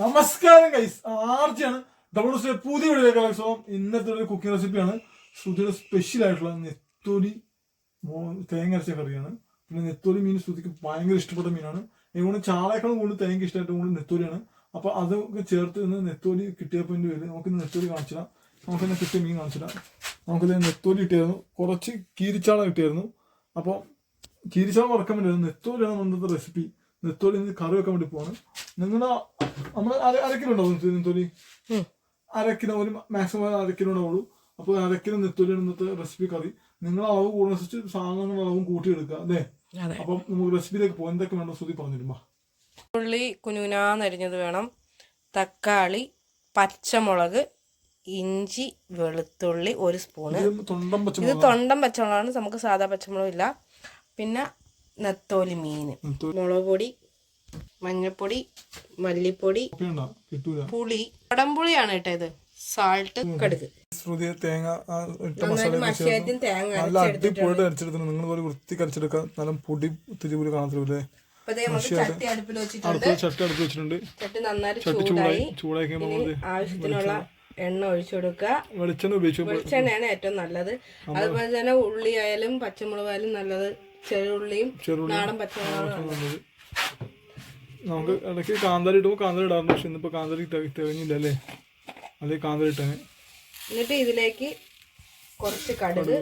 നമസ്കാരം guys ആർജിയാണ്. Double stay പുതിയ വീഡിയോയിലേക്ക് സ്വാഗതം. ഇന്നത്തെ ഒരു കുക്കിംഗ് റെസിപ്പിയാണ് ശ്രുതിയുടെ സ്പെഷ്യൽ ആയിട്ടുള്ള നെത്തോലി തേങ്ങ അരച്ച കറിയാണ്. പിന്നെ നെത്തോലി മീൻ ശ്രുതിക്ക് ഭയങ്കര ഇഷ്ടപ്പെട്ട മീനാണ്. അതുകൊണ്ട് ചാളയേക്കാളും കൂടുതൽ തേങ്ങ ഇഷ്ടമായിട്ട് കൂടുതൽ നെത്തോലിയാണ്. അപ്പൊ അതൊക്കെ ചേർത്ത് ഇന്ന് നെത്തോലി കിട്ടിയപ്പോൾ പേര് നമുക്ക് നെത്തോലി കാണിച്ചിടാം നമുക്ക് ഇന്ന് കിട്ടിയ മീൻ കാണിച്ചിടാം നമുക്കിത് നെത്തോലി കിട്ടിയായിരുന്നു. കുറച്ച് കീരിച്ചാള കിട്ടിയായിരുന്നു. അപ്പോൾ കീരിച്ചാള വറക്കാൻ വേണ്ടിയായിരുന്നു നെത്തോലിയാണ് നമ്മുടെ റെസിപ്പി നെത്തോലി കറി വെക്കാൻ വേണ്ടി പോവാണ്. നിങ്ങളുടെ നമ്മൾ അര അര കിലോ ഉണ്ടാവും നെത്തോലി അര കിലോ ഒരു മാക്സിമം അര കിലോ ഉണ്ടാവുള്ളൂ അപ്പോൾ അര കിലോ നെത്തോലിയാണ് ഇന്നത്തെ റെസിപ്പി കറി. നിങ്ങൾ അളവ് കൂടുന്നനുസരിച്ച് സാധനങ്ങൾ അളവും കൂട്ടിയെടുക്കുക അല്ലേ? അപ്പം നമുക്ക് റെസിപ്പിയിലേക്ക് പോകാൻ എന്തൊക്കെ വേണം ശ്രുതി പറഞ്ഞിരുമ്പോ ഉള്ളി കുനുനാന്നരിഞ്ഞത് വേണം. തക്കാളി പച്ചമുളക് ഇഞ്ചി വെളുത്തുള്ളി ഒരു സ്പൂണ്. ഇത് തൊണ്ടം പച്ചമുളകാണ്. നമുക്ക് സാധാ പച്ചമുളക് ഇല്ല പിന്നെ നെത്തോലി മീൻ. നെത്തോലി മുളക് പൊടി മഞ്ഞൾപ്പൊടി മല്ലിപ്പൊടി പുളി. കുടംപുളിയാണ് കേട്ടോ ഇത്. സാൾട്ട് കടുക്. ശ്രുതി തേങ്ങ നല്ല അടിപൊളിയായിട്ട് അരച്ചെടുത്തിട്ടുണ്ട്. നിങ്ങൾ പോലെ വൃത്തി കരച്ചെടുക്കാം നല്ല പൊടി തിരി പോലും കാണത്തില്ലേ അടുപ്പിൽ ചട്ടി അടുത്ത് വെച്ചിട്ടുണ്ട്. ചട്ടി ചൂടായി. കഴിയുമ്പോൾ ആവശ്യത്തിനുള്ള എണ്ണ ഒഴിച്ചു കൊടുക്കുക. വെളിച്ചെണ്ണ ഉപയോഗിച്ചു വെളിച്ചെണ്ണയാണ് ഏറ്റവും നല്ലത്. അതുപോലെ തന്നെ ഉള്ളി ആയാലും പച്ചമുളകായാലും നല്ലത്. ചെറുള്ളിയും ചെറുള്ളി നാടൻ പച്ചമുളകാണ് നല്ലത്. നമുക്ക് ഇടയ്ക്ക് കാന്താരി ഇടുമ്പോൾ കാന്താരി ഇടാറുണ്ട് പക്ഷെ ഇന്നിപ്പോൾ കാന്താരി തികഞ്ഞില്ല അല്ലേ? അല്ലെ കാന്താരി ഇട്ടേനെ? എന്നിട്ട് ഇതിലേക്ക് കുറച്ച് കടുക്.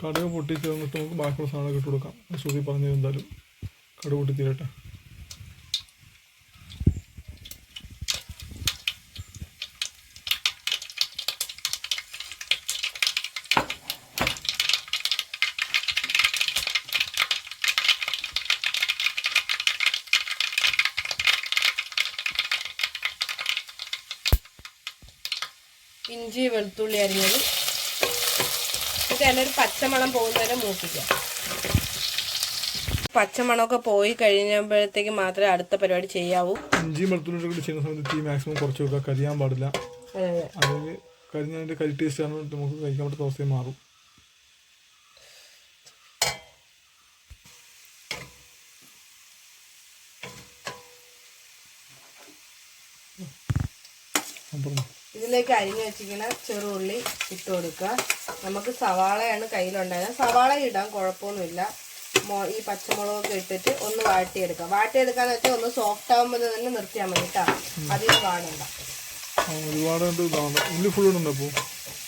കടുക് പൊട്ടി നമുക്ക് ബാക്കിയുള്ള സാധനമൊക്കെ ഇട്ട് കൊടുക്കാം. സുഖി പറഞ്ഞു എന്തായാലും കടുക് പൊട്ടി തീരട്ടെ ഇഞ്ചി വെളുത്തുള്ളി അരിഞ്ഞത്. എന്നിട്ട് അതിനൊരു പച്ചമണം പോകുന്നവരെ മൂപ്പിക്കാം പച്ചമണമൊക്കെ പോയി കഴിഞ്ഞപ്പോഴത്തേക്ക് മാത്രമേ അടുത്ത പരിപാടി ചെയ്യാവൂ. ഇഞ്ചി വെളുത്തുള്ളി കൂടി ചെയ്യുന്ന സമയത്ത് തീ മാക്സിമം കുറച്ച് വെക്കുക. കരിയാൻ പാടില്ല. അതെ അതെ. അല്ലെങ്കിൽ കരിഞ്ഞതിന്റെ കരി ടേസ്റ്റ് ആണ് നമുക്ക് കഴിക്കാൻ പറ്റുന്ന അവസ്ഥയും മാറും ആ, പറഞ്ഞോ. ഇതിലേക്ക് അരിഞ്ഞു വെച്ചിരിക്കുന്ന ചെറുള്ളി ഇട്ട് കൊടുക്കുക. നമുക്ക് സവാളയാണ് കയ്യിലുണ്ടായത്. സവാള ഇടാൻ കുഴപ്പമൊന്നുമില്ല. മോ ഈ പച്ചമുളകൊക്കെ ഇട്ടിട്ട് ഒന്ന് വാട്ടിയെടുക്കാം. വാട്ടിയെടുക്കാന്ന് വെച്ചാൽ ഒന്ന് സോഫ്റ്റ് ആകുമ്പോൾ തന്നെ നിർത്തിയാൽ മതി കേട്ടോ അധികം വാടണ്ട ആ, ഒരുപാട്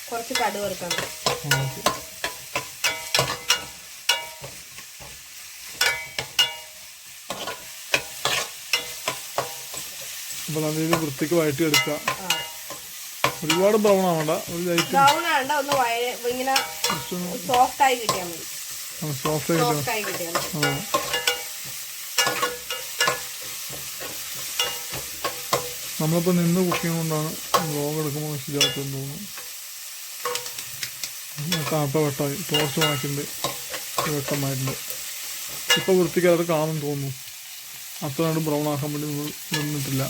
കുറച്ച് കടുക് വറുക്കണം. നല്ല രീതിയിൽ വൃത്തിക്ക് വഴറ്റി എടുക്കുക ആ ഒരുപാട് ബ്രൗൺ ആവണ്ട. ഒരു ലൈറ്റ് ബ്രൗൺ ആണ്ട ഒന്ന് ഇങ്ങനെ സോഫ്റ്റ് ആയി കിട്ടിയാൽ മതി. സോഫ്റ്റ് ആയി കിട്ടിയാൽ മതി. നമ്മളിപ്പോൾ നിന്ന് കുക്ക് കൊണ്ടാണ് വ്ലോഗ് എടുക്കുമ്പോൾ ശരിയാകത്തെന്ന് തോന്നുന്നു കാപ്പ വെട്ടായി ടോർച്ച് വാങ്ങിച്ചിട്ടുണ്ട്. വെട്ടമായിട്ടുണ്ട് ഇപ്പോൾ വൃത്തിക്കാരത് കാണുന്നു കാണും തോന്നുന്നു. അത്രയാണ്ട് ബ്രൗൺ ആക്കാൻ വേണ്ടി നിന്ന് നിന്നിട്ടില്ല.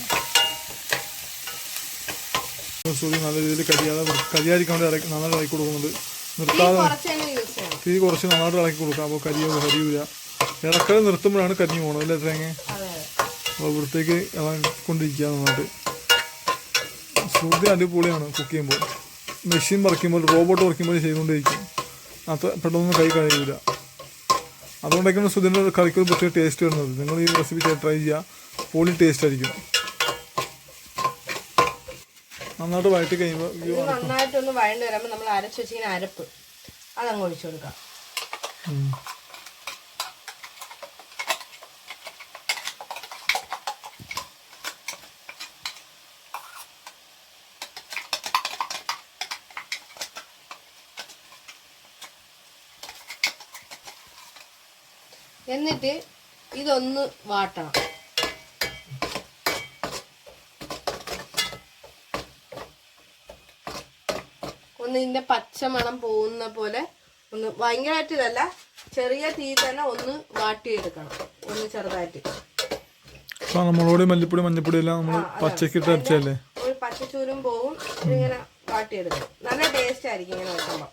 സൂര്യ നല്ല രീതിയിൽ കരിയാതെ കരിയാതിരിക്കാൻ വേണ്ടി ഇറക്കി നന്നായിട്ട് ഇറക്കി കൊടുക്കുന്നുണ്ട് നിർത്താതെ തീ കുറച്ച് നന്നായിട്ട് ഇളക്കി കൊടുക്കാം അപ്പോൾ കരിയോ കരിയൂല ഇടക്കൽ നിർത്തുമ്പോഴാണ് കരിഞ്ഞു പോകണത് അല്ലേ തേങ്ങ? അപ്പോൾ ഇവിടത്തേക്ക് ഇളക്കൊണ്ടിരിക്കുക നന്നായിട്ട്. ശ്രുതി അടിപൊളിയാണ് കുക്ക് ചെയ്യുമ്പോൾ. മെഷീൻ പറിക്കുമ്പോൾ റോബോട്ട് പറിക്കുമ്പോൾ ചെയ്തുകൊണ്ടിരിക്കും അത്ര പെട്ടെന്ന് കൈ കഴിയില്ല അതുകൊണ്ടൊക്കെയാണ് സുധിന്റെ കറിക്ക് ഒരു പ്രത്യേക ടേസ്റ്റ് വരുന്നത്. നിങ്ങൾ ഈ റെസിപ്പി ട്രൈ ചെയ്യുക പൊളി ടേസ്റ്റ് ആയിരിക്കും. നന്നായിട്ട് വഴറ്റി കഴിയുമ്പോൾ നന്നായിട്ട് ഒന്ന് നന്നായിട്ടൊന്ന് വഴണ്ട് വരുമ്പോൾ നമ്മൾ അരച്ച് വെച്ചിങ്ങനെ അരപ്പ് അതങ്ങ് ഒഴിച്ചു കൊടുക്കാം. എന്നിട്ട് ഇതൊന്ന് വാട്ടണം. ഇതിന്റെ പച്ചമണം പോകുന്ന പോലെ ഒന്ന് ഭയങ്കരമായിട്ട് ഇതല്ല ചെറിയ തീ തന്നെ ഒന്ന് വാട്ടിയെടുക്കണം ഒന്ന് ചെറുതായിട്ട്. നമ്മളോട് മല്ലിപ്പൊടി മഞ്ഞപ്പൊടി എല്ലാം നമ്മൾ പച്ചക്കിട്ട് അരച്ചല്ലേ ഒരു പച്ചച്ചൂരും പോവും വാട്ടി വാട്ടിയെടുക്കണം. നല്ല ടേസ്റ്റ് ആയിരിക്കും ഇങ്ങനെ വെക്കുമ്പോൾ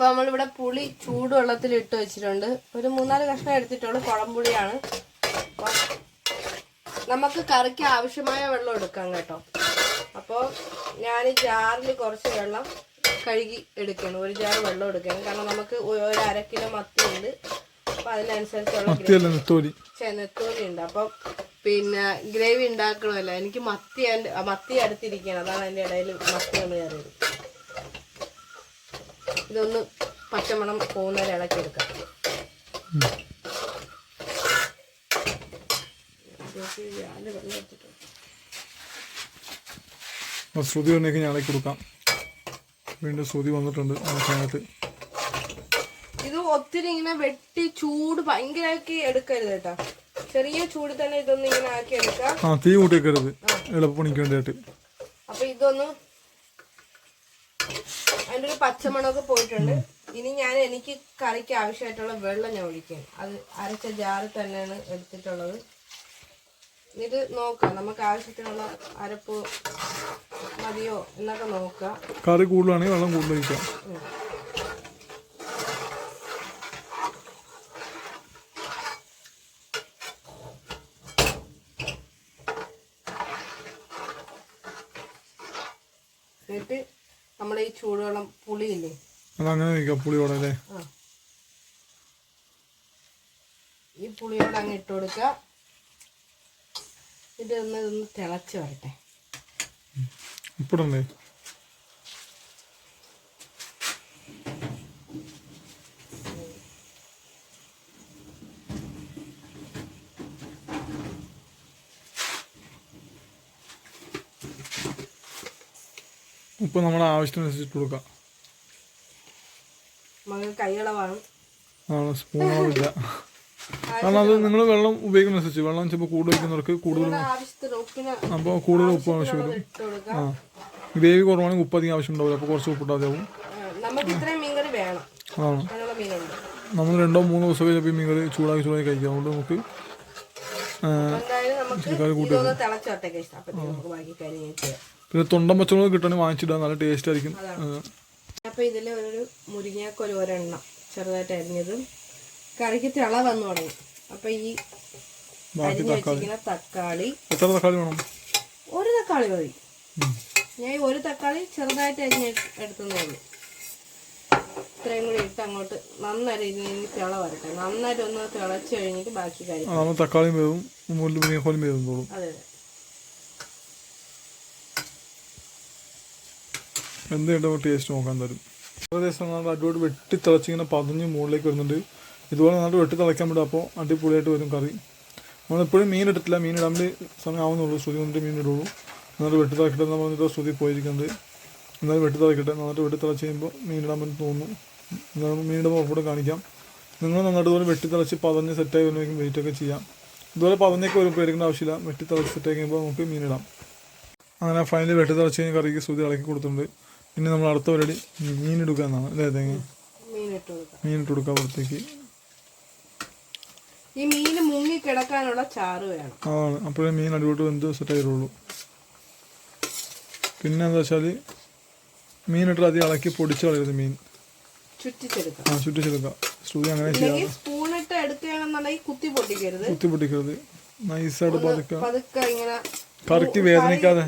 അപ്പൊ നമ്മളിവിടെ പുളി ചൂടുവെള്ളത്തിൽ ഇട്ട് വെച്ചിട്ടുണ്ട്. ഒരു മൂന്നാൽ കഷ്ണം എടുത്തിട്ടുള്ളൂ. കുളമ്പുളിയാണ് അപ്പൊ നമുക്ക് കറിക്ക് ആവശ്യമായ വെള്ളം എടുക്കാം കേട്ടോ. അപ്പോൾ ഞാൻ ജാറിൽ കുറച്ച് വെള്ളം കഴുകി എടുക്കണം ഒരു ജാർ വെള്ളം എടുക്കണം കാരണം നമുക്ക് ഒരു അര കിലോ മത്തിയുണ്ട് അപ്പം അതിനനുസരിച്ചുള്ള ചെനത്തോലി ഉണ്ട്. അപ്പം പിന്നെ ഗ്രേവി ഉണ്ടാക്കണമല്ലോ. എനിക്ക് മത്തി മത്തി അടുത്തിരിക്കണം അതാണ് അതിന്റെ ഇടയിൽ മത്തി ഒന്ന് കയറിയത് ഇതൊന്ന് പച്ചമണം പോകുന്നവരെ ഇളക്കി. അപ്പോൾ ശ്രുതി വന്നേക്ക് ഞാളേക്ക് കൊടുക്കാം. വീണ്ടും ശ്രുതി വന്നിട്ടുണ്ട് സമയത്ത്. ഇത് ഒത്തിരി ഇങ്ങനെ വെട്ടി ചൂട് ഭയങ്കരമാക്കി എടുക്കരുത് കേട്ടോ. ചെറിയ ചൂട് തന്നെ ഇതൊന്ന് ഇങ്ങനെ ആക്കി എടുക്കാം. ആ തീ കൂട്ടിയേക്കരുത്. എളുപ്പപ്പണിക്ക് വേണ്ടിയിട്ട് അപ്പൊ ഇതൊന്ന് അതിന്റെ ഒരു പച്ചമണമൊക്കെ പോയിട്ടുണ്ട്. ഇനി ഞാൻ എനിക്ക് കറിക്ക് ആവശ്യമായിട്ടുള്ള വെള്ളം ഞാൻ ഒഴിക്കാൻ അത് അരച്ച ജാറിൽ തന്നെയാണ് എടുത്തിട്ടുള്ളത്. ഇത് നോക്കാം. നമുക്ക് ആവശ്യത്തിനുള്ള അരപ്പ് മതിയോ എന്നൊക്കെ നോക്കാം. കറി കൂടുതലാണെങ്കിൽ വെള്ളം കൂടുതൽ ഒഴിക്കാം. എന്നിട്ട് നമ്മുടെ ഈ ചൂടുവെള്ളം പുളിയില്ലേ? അതങ്ങനെ ഒഴിക്കാം പുളിയോടെ അല്ലേ? ഈ പുളിയോടെ അങ്ങ് ഇട്ട് കൊടുക്കുക. ഇത് ഒന്ന് ഇതൊന്ന് തിളച്ച് വരട്ടെ. ഉപ്പിടണ്ടേ? ഉപ്പ് നമ്മുടെ ആവശ്യത്തിനനുസരിച്ച് കൊടുക്കാം. ആണ് കൈയളവാണ് അതാണ് സ്പൂണോടില്ല കാരണം അത് നിങ്ങൾ വെള്ളം ഉപയോഗിക്കുന്നതനുസരിച്ച് വെള്ളം ചിലപ്പോൾ കൂടുതൽ വയ്ക്കുന്നവർക്ക് കൂടുതൽ അപ്പോൾ കൂടുതൽ ഉപ്പ് ആവശ്യം വരും ആ. ഗ്രേവി കുറവാണെങ്കിൽ ഉപ്പ് അധികം ആവശ്യം ഉണ്ടാവില്ല അപ്പോൾ കുറച്ച് ഉപ്പിട്ടാതെ ആവും. ആ, നമുക്ക് ഇത്രയും മീൻകറി വേണം. അതാണ്. അതിനുള്ള മീനുണ്ട്. നമ്മൾ രണ്ടോ മൂന്നോ ദിവസമൊക്കെ ചിലപ്പോൾ ഈ മീൻകറി ചൂടാക്കി ചൂടാക്കി കഴിക്കാം. അതുകൊണ്ട് നമുക്ക് ആ, പിന്നെ തൊണ്ടൻ പച്ചമുളക് കിട്ടണമെങ്കിൽ വാങ്ങിച്ചിടാൻ നല്ല ടേസ്റ്റ് ആയിരിക്കും. അപ്പൊ ഇതിൽ ഒരു മുരിങ്ങാക്കൊരു ഒരെണ്ണം ചെറുതായിട്ട് അരിഞ്ഞതും. കറിക്ക് തിള വന്നു തുടങ്ങി. അപ്പൊ ഈ ബാക്കി അരിഞ്ഞു വെച്ചിരിക്കുന്ന തക്കാളി. എത്ര തക്കാളി വേണം? ഒരു തക്കാളി മതി. ഞാൻ ഒരു തക്കാളി ചെറുതായിട്ട് അരിഞ്ഞ് എടുത്തതേ ഉള്ളൂ. ഇത്രയും കൂടി ഇട്ട് അങ്ങോട്ട് നന്നായിട്ട് ഇതിന് തിള വരട്ടെ. നന്നായിട്ട് ഒന്ന് തിളച്ച് കഴിഞ്ഞിട്ട് ബാക്കി കാര്യം തക്കാളിയും വേവും അതെ അതെ. എന്ത് കിട്ടുമ്പോൾ ടേസ്റ്റ് നോക്കാൻ തരും. ഏകദേശം നമ്മൾ അടിപൊളി വെട്ടി തിളച്ചിങ്ങനെ പതിഞ്ഞ് മുകളിലേക്ക് വരുന്നുണ്ട്. ഇതുപോലെ നന്നായിട്ട് വെട്ടി തിളയ്ക്കാൻ വിടും അപ്പോൾ അടിപൊളിയായിട്ട് വരും കറി. നമ്മളെപ്പോഴും മീൻ ഇട്ടിട്ടില്ല. മീൻ ഇടാൻ സമയം ആവുന്നുള്ളൂ ശ്രുതി വന്നിട്ട് മീൻ ഇടുള്ളൂ. നന്നായിട്ട് വെട്ടി തിളക്കട്ടെ എന്ന് പറഞ്ഞിട്ട് ശ്രുതി പോയിരിക്കുന്നത് എന്നാലും വെട്ടി തിളക്കട്ടെ. നന്നായിട്ട് വെട്ടി തിളച്ച് കഴിയുമ്പോൾ മീൻ ഇടാൻ പറ്റും തോന്നുന്നു. മീൻ ഇടുമ്പോൾ കാണിക്കാം. നിങ്ങൾ നന്നായിട്ട് പോലെ വെട്ടി തിളച്ച് പതഞ്ഞ് സെറ്റായി വെയിറ്റ് ഒക്കെ ചെയ്യാം. ഇതുപോലെ പതഞ്ഞൊക്കെ വരുമ്പോൾ പേടിക്കേണ്ട ആവശ്യമില്ല. വെട്ടി തിളച്ച് സെറ്റായി കഴിയുമ്പോൾ നമുക്ക് മീൻ ഇടാം. അങ്ങനെ ഫൈനലി വെട്ടി തിളച്ച് കഴിഞ്ഞ് കറിക്ക് ശ്രുതി ഇളക്കി കൊടുത്തിട്ടുണ്ട്. പിന്നെ നമ്മൾ അടുത്ത പരിപാടി മീൻ എടുക്കുക എന്നാണ്. അല്ലേ തേങ്ങ? മീൻ ഇട്ട് കൊടുക്കുക പുറത്തേക്ക്. ഈ മീൻ മുങ്ങി കിടക്കാനുള്ള ചാറ് വേണം. അതാണ്. അപ്പോഴേ മീൻ അടിപൊളി വെന്ത് സെറ്റായിരുള്ളൂ പിന്നെ എന്താ വെച്ചാൽ മീൻ ഇട്ട് അധികം ഇളക്കി പൊടിച്ച് കളയരുത് മീൻ. ആ ചുറ്റിച്ചെടുക്കാം ശ്രുതി അങ്ങനെ ചെയ്യാം. സ്പൂണിട്ട് എടുക്കുകയാണെന്നുണ്ടെങ്കിൽ കുത്തി പൊട്ടിക്കരുത്. കുത്തി പൊട്ടിക്കരുത്. നൈസായിട്ട് പതുക്കെ. പതുക്കെ ഇങ്ങനെ കറിക്ക് വേദനിക്കാതെ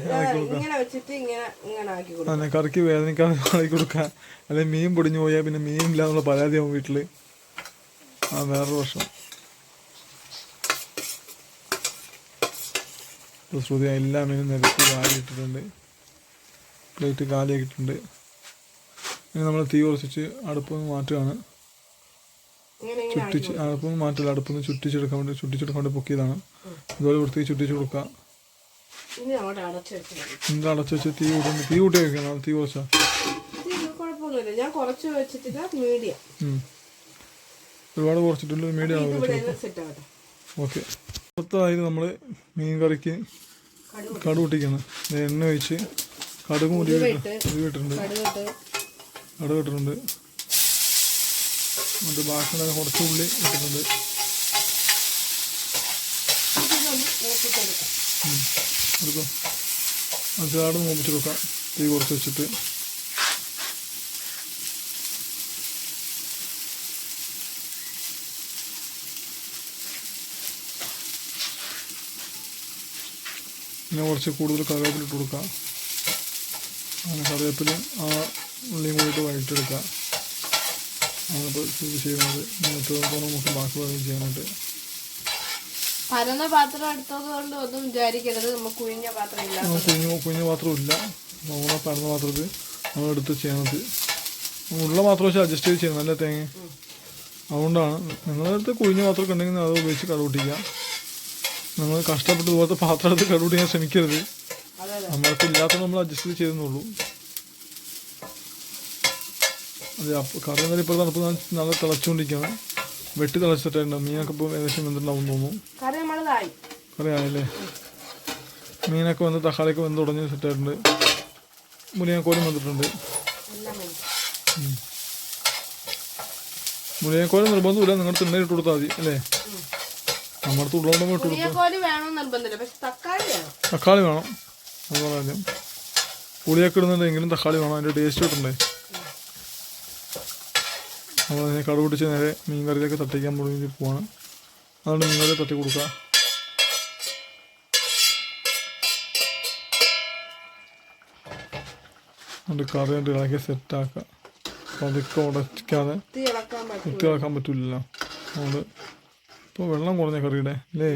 അങ്ങനെ കറിക്ക് വേദനിക്കാതെ ഇളക്കി കൊടുക്കുക അല്ലെങ്കിൽ മീൻ പൊടിഞ്ഞു പോയാൽ പിന്നെ മീൻ ഇല്ല എന്നുള്ള പരാതിയാവും വീട്ടിൽ ആ വേറൊരു പ്രശ്നം. ഇപ്പോൾ ശ്രുതി എല്ലാ മീനും നിരത്തി വാരിയിട്ടിട്ടുണ്ട്. പ്ലേറ്റ് കാലിയാക്കിയിട്ടുണ്ട്. ഇനി നമ്മൾ തീ കുറച്ചിട്ട് അടുപ്പൊന്ന് മാറ്റുകയാണ്. ചുറ്റിച്ച് അടുപ്പൊന്ന് മാറ്റില്ല അടുപ്പൊന്ന് ചുറ്റിച്ചെടുക്കാൻ വേണ്ടി ചുറ്റിച്ചെടുക്കാൻ വേണ്ടി പൊക്കിയതാണ്. ഇതുപോലെ വൃത്തിക്ക് ചുറ്റിച്ച് കൊടുക്കുക ഇനി അങ്ങോട്ട് അടച്ചു എന്നിട്ട് അടച്ച് വെച്ച് തീ കൂട്ടി തീ കൂട്ടി വെക്കണം. തീ കുറച്ചാ. കുഴപ്പമൊന്നുമില്ല. ഞാൻ കുറച്ച് വെച്ചിട്ടില്ല മീഡിയം. ഒരുപാട് കുറച്ചിട്ടുള്ള മീഡിയം ഓക്കെ. അടുത്തതായിട്ട് നമ്മൾ മീൻ കറിക്ക് കടുക് പൊട്ടിക്കാണ് എണ്ണ ഒഴിച്ച് കടുക് മുടി കടുകിട്ട്. കടുക് ഇട്ടിട്ടുണ്ട്. എന്നിട്ട് ബാക്കി കുറച്ച് ഉള്ളി ഇട്ടിട്ടുണ്ട്. എടുക്കും. അത് ആടെ കൊടുക്കാം തീ കുറച്ച് വെച്ചിട്ട്. പിന്നെ കുറച്ച് കൂടുതൽ കറിവേപ്പില ഇട്ട് കൊടുക്കുക അങ്ങനെ കറിവേപ്പില ആ ഉള്ളിയും കൂടിയിട്ട് വഴറ്റെടുക്കുക അങ്ങനെ ചെയ്ത് ചെയ്യുന്നത് ഇന്നത്തെ നമുക്ക് ബാക്കി ചെയ്യാനായിട്ട് പരന്ന പാത്രം എടുത്തത് കൊണ്ട് ഒന്നും വിചാരിക്കരുത്. നമുക്ക് കുഴിഞ്ഞ പാത്രം ഇല്ല. കുഞ്ഞു നമ്മളെ പരന്ന പാത്രത്തിൽ നമ്മൾ എടുത്ത് ചെയ്യണത് ഉള്ള പാത്രം വെച്ച് അഡ്ജസ്റ്റ് ചെയ്ത് ചെയ്യണം നല്ല തേങ്ങ. അതുകൊണ്ടാണ്. നിങ്ങളുടെ അടുത്ത് കുഴിഞ്ഞ പാത്രമൊക്കെ ഉണ്ടെങ്കിൽ അത് ഉപയോഗിച്ച് കടുകൂട്ടിക്കുക നിങ്ങൾ കഷ്ടപ്പെട്ട് ഇതുപോലത്തെ പാത്രം എടുത്ത് കടുപിടിക്കാൻ ശ്രമിക്കരുത്. നമ്മൾക്ക് ഇല്ലാത്ത നമ്മൾ അഡ്ജസ്റ്റ് ചെയ്തെന്നുള്ളൂ അതെ അപ്പോൾ കറി എന്നാലും ഇപ്പോൾ തണുപ്പ് നല്ല തിളച്ചുകൊണ്ടിരിക്കുകയാണ്. വെട്ടി തിളച്ചിട്ടുണ്ട്. മീനൊക്കെ ഇപ്പോൾ ഏകദേശം എന്തുണ്ടാവും തോന്നുന്നു. കറി ആയല്ലേ മീനൊക്കെ വന്ന് തക്കാളിയൊക്കെ വന്ന് തുടങ്ങി സെറ്റായിട്ടുണ്ട് മുരിങ്ങക്കോലും വന്നിട്ടുണ്ട്. മുരിങ്ങക്കോലും നിർബന്ധമില്ല. നിങ്ങൾ തിണ്ണയിൽ ഇട്ട് കൊടുത്താൽ മതി അല്ലേ? നമ്മുടെ ഉള്ളതുകൊണ്ട് ഇട്ട് കൊടുത്തു പക്ഷെ തക്കാളി വേണം. തക്കാളി വേണം. അതുപോലെ ഇടുന്നുണ്ട് പുളിയൊക്കെ ഇടുന്നുണ്ടെങ്കിലും തക്കാളി വേണം. അതിന്റെ ടേസ്റ്റ് കിട്ടണ്ടേ? നമ്മൾ അതിനെ കടുപിടിച്ച് നേരെ മീൻ കറിയിലേക്ക് തട്ടിക്കാൻ തുടങ്ങി പോവാണ്. അതുകൊണ്ട് മീൻ കറി തട്ടി കൊടുക്കുക. അതുകൊണ്ട് കറി കൊണ്ട് ഇളക്കി സെറ്റാക്കുക പതുക്കെ ഉടയ്ക്കാതെ തീ ഇളക്കാൻ പറ്റും കുത്തി ഇളക്കാൻ പറ്റില്ലല്ലോ അതുകൊണ്ട് ഇപ്പോൾ വെള്ളം കുറഞ്ഞ കറിയുടെ അല്ലേ?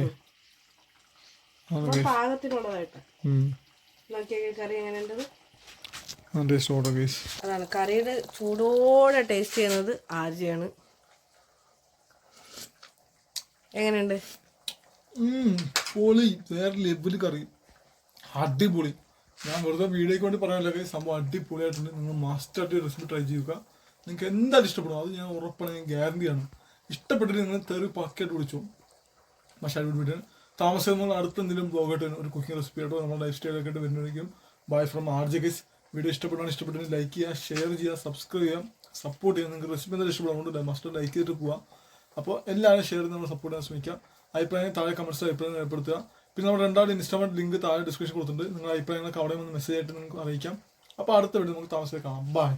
അതാണ് കറിയുടെ ചൂടോടെ ടേസ്റ്റ് ചെയ്യുന്നത് ആർജിയാണ് എങ്ങനെയുണ്ട്? പൊളി. വേറെ ലെവൽ കറി. അടിപൊളി. ഞാൻ വെറുതെ വീഡിയോ കൊണ്ട് പറയാനല്ല. സംഭവം അടിപൊളിയായിട്ടുണ്ട്. നിങ്ങൾ മസ്റ്റ് ആയിട്ട് റെസിപ്പി ട്രൈ ചെയ്യുക. നിങ്ങൾക്ക് എന്തായാലും ഇഷ്ടപ്പെടും. അത് ഞാൻ ഉറപ്പാണ് ഞാൻ ഗ്യാരണ്ടിയാണ് ഇഷ്ടപ്പെട്ടിട്ട് നിങ്ങൾ തെറി പക്കയായിട്ട് വിളിച്ചു. പക്ഷേ അടിപൊളി വീഡിയോ താമസം നമ്മൾ അടുത്ത എന്തെങ്കിലും ബ്ലോഗായിട്ട് ഒരു കുക്കിംഗ് റെസിപ്പി ആയിട്ടോ നമ്മുടെ ലൈഫ് സ്റ്റൈലൊക്കെ ആയിട്ട് വരുന്നതായിരിക്കും. Bye from R J guys video ഇഷ്ടപ്പെട്ടാണ് ഇഷ്ടപ്പെട്ടെങ്കിൽ ലൈക്ക് ചെയ്യുക ഷെയർ ചെയ്യുക സബ്സ്ക്രൈബ് ചെയ്യുക സപ്പോർട്ട് ചെയ്യുക. നിങ്ങൾക്ക് റെസിപ്പി എന്തായാലും ഇഷ്ടപ്പെടുന്നുണ്ട് മസ്റ്റ് ലൈക്ക് ചെയ്തിട്ട് പോവുക അപ്പോൾ എല്ലാവരും ഷെയർ ചെയ്ത് നമ്മൾ സപ്പോർട്ട് ചെയ്യാൻ ശ്രമിക്കുക. അഭിപ്രായം താഴെ കമൻസ് അഭിപ്രായം രേഖപ്പെടുത്തുക. പിന്നെ നമ്മുടെ രണ്ടാമത് ഇൻസ്റ്റാഗ്രാം ലിങ്ക് താഴെ ഡിസ്ക്രിപ്ഷൻ കൊടുത്തിട്ടുണ്ട്. നിങ്ങളുടെ അഭിപ്രായങ്ങളൊക്കെ അവിടെ വന്ന് മെസ്സേജ് ആയിട്ട് നിങ്ങൾക്ക് അറിയിക്കാം. അപ്പോൾ അടുത്ത വീഡിയോ നമുക്ക് താമസിച്ച് കാണാം ബൈ